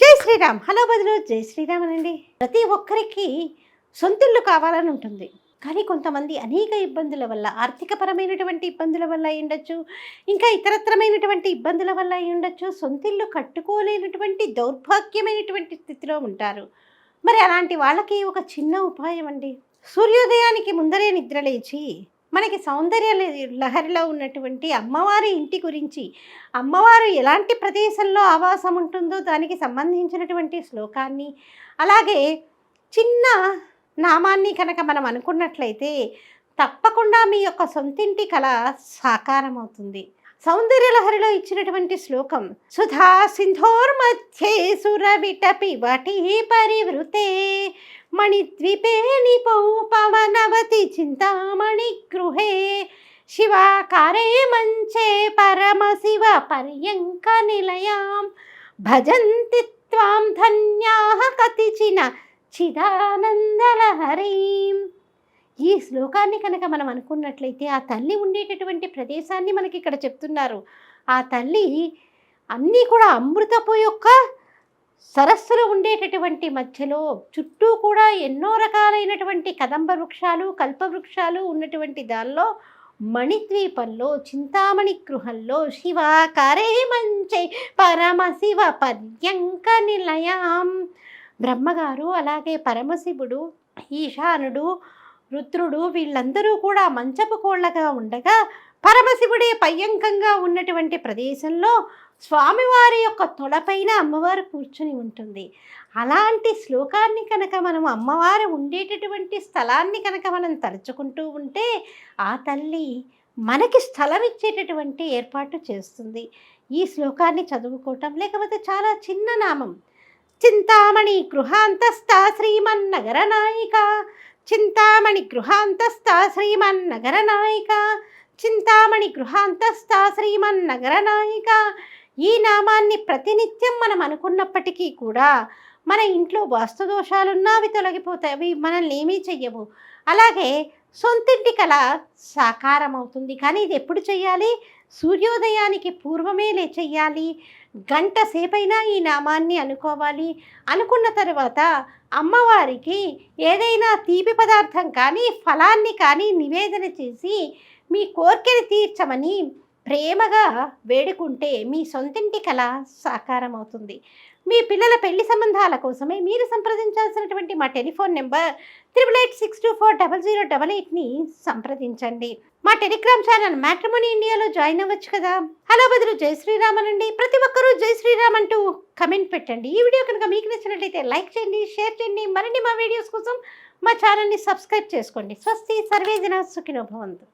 జై శ్రీరామ్. హలో బదులు జై శ్రీరామ్ అనండి ప్రతి ఒక్కరికి సొంతిల్లు కావాలని ఉంటుంది. కానీ కొంతమంది అనేక ఇబ్బందుల వల్ల ఆర్థికపరమైనటువంటి ఇబ్బందుల వల్ల అయి ఉండొచ్చు ఇంకా ఇతరత్రమైనటువంటి ఇబ్బందుల వల్ల అయి ఉండొచ్చు సొంతిల్లు కట్టుకోలేనటువంటి దౌర్భాగ్యమైనటువంటి స్థితిలో ఉంటారు. మరి అలాంటి వాళ్ళకి ఒక చిన్న ఉపాయం అండి. సూర్యోదయానికి ముందరే నిద్రలేచి మనకి సౌందర్య లహరిలో ఉన్నటువంటి అమ్మవారి ఇంటి గురించి అమ్మవారు ఎలాంటి ప్రదేశంలో ఆవాసం ఉంటుందో దానికి సంబంధించినటువంటి శ్లోకాన్ని అలాగే చిన్న నామాన్ని కనుక మనం అనుకున్నట్లయితే తప్పకుండా మీ యొక్క సొంతింటి కళ సాకారం అవుతుంది సౌందర్యలహరిలో ఇచ్చినటువంటి శ్లోకం సుధా సింధోర్మధ్యే సురవిటపి వటి పరివృతే మణిద్వీపే నిపౌ పవనవతి చింతామణి గృహే శివాకారే మంచే పరమశివ పర్యంక నిలయాం భజంతి త్వాం ధన్యాః కతిచిన చిదానందలహరీం ఈ శ్లోకాన్ని కనుక మనం అనుకున్నట్లయితే ఆ తల్లి ఉండేటటువంటి ప్రదేశాన్ని మనకి ఇక్కడ చెప్తున్నారు. ఆ తల్లి అన్నీ కూడా అమృతపు యొక్క సరస్సులు ఉండేటటువంటి మధ్యలో చుట్టూ కూడా ఎన్నో రకాలైనటువంటి కదంబ వృక్షాలు కల్పవృక్షాలు ఉన్నటువంటి దానిలో మణిద్వీపంలో చింతామణి గృహంలో శివాకారే మంచే పరమశివ పర్యంక నిలయం. బ్రహ్మగారు అలాగే పరమశివుడు ఈశానుడు రుద్రుడు వీళ్ళందరూ కూడా మంచపు కోళ్ళగా ఉండగా పరమశివుడే పయ్యంకంగా ఉన్నటువంటి ప్రదేశంలో స్వామివారి యొక్క తొడపైన అమ్మవారు కూర్చుని ఉంటుంది. అలాంటి శ్లోకాన్ని కనుక మనం అమ్మవారు ఉండేటటువంటి స్థలాన్ని కనుక మనం తలుచుకుంటూ ఉంటే ఆ తల్లి మనకి స్థలం ఇచ్చేటటువంటి ఏర్పాటు చేస్తుంది. ఈ శ్లోకాన్ని చదువుకోవటం లేకపోతే చాలా చిన్న నామం. చింతామణి గృహాంతస్థ శ్రీమన్నగర నాయిక చింతామణి గృహాంతస్థ శ్రీమన్నగర నాయిక చింతామణి గృహాంతస్థ శ్రీమన్నగర నాయిక. ఈ నామాన్ని ప్రతినిత్యం మనం అనుకున్నప్పటికీ కూడా మన ఇంట్లో వాస్తు దోషాలున్నా అవి తొలగిపోతాయి. అవి మనల్ని ఏమీ చెయ్యవు. అలాగే సొంతింటి కళ సాకారం అవుతుంది కానీ ఇది ఎప్పుడు చేయాలి సూర్యోదయానికి పూర్వమే లే చెయ్యాలి. గంట సేపైనా ఈ నామాన్ని అనుకోవాలి. అనుకున్న తర్వాత అమ్మవారికి ఏదైనా తీపి పదార్థం కానీ ఫలాన్ని కానీ నివేదన చేసి మీ కోరికని తీర్చమని ప్రేమగా వేడుకుంటే మీ సొంతింటి కళ సాకారం అవుతుంది మీ పిల్లల పెళ్ళి సంబంధాల కోసమే మీరు సంప్రదించాల్సినటువంటి మా telephone number triple eight six two four double zero double ఎయిట్ని సంప్రదించండి. మా టెలిగ్రామ్ ఛానల్ మ్యాట్రిమోనీ ఇండియాలో జాయిన్ అవ్వచ్చు కదా? హలో బదులు జై శ్రీరామ్ అనండి ప్రతి ఒక్కరూ జై శ్రీరామ్ అంటూ కమెంట్ పెట్టండి. ఈ వీడియో కనుక మీకు నచ్చినట్లయితే లైక్ చేయండి షేర్ చేయండి. మరిన్ని మా వీడియోస్ కోసం మా ఛానల్ని సబ్స్క్రైబ్ చేసుకోండి. స్వస్తి సర్వే జన భవంతు.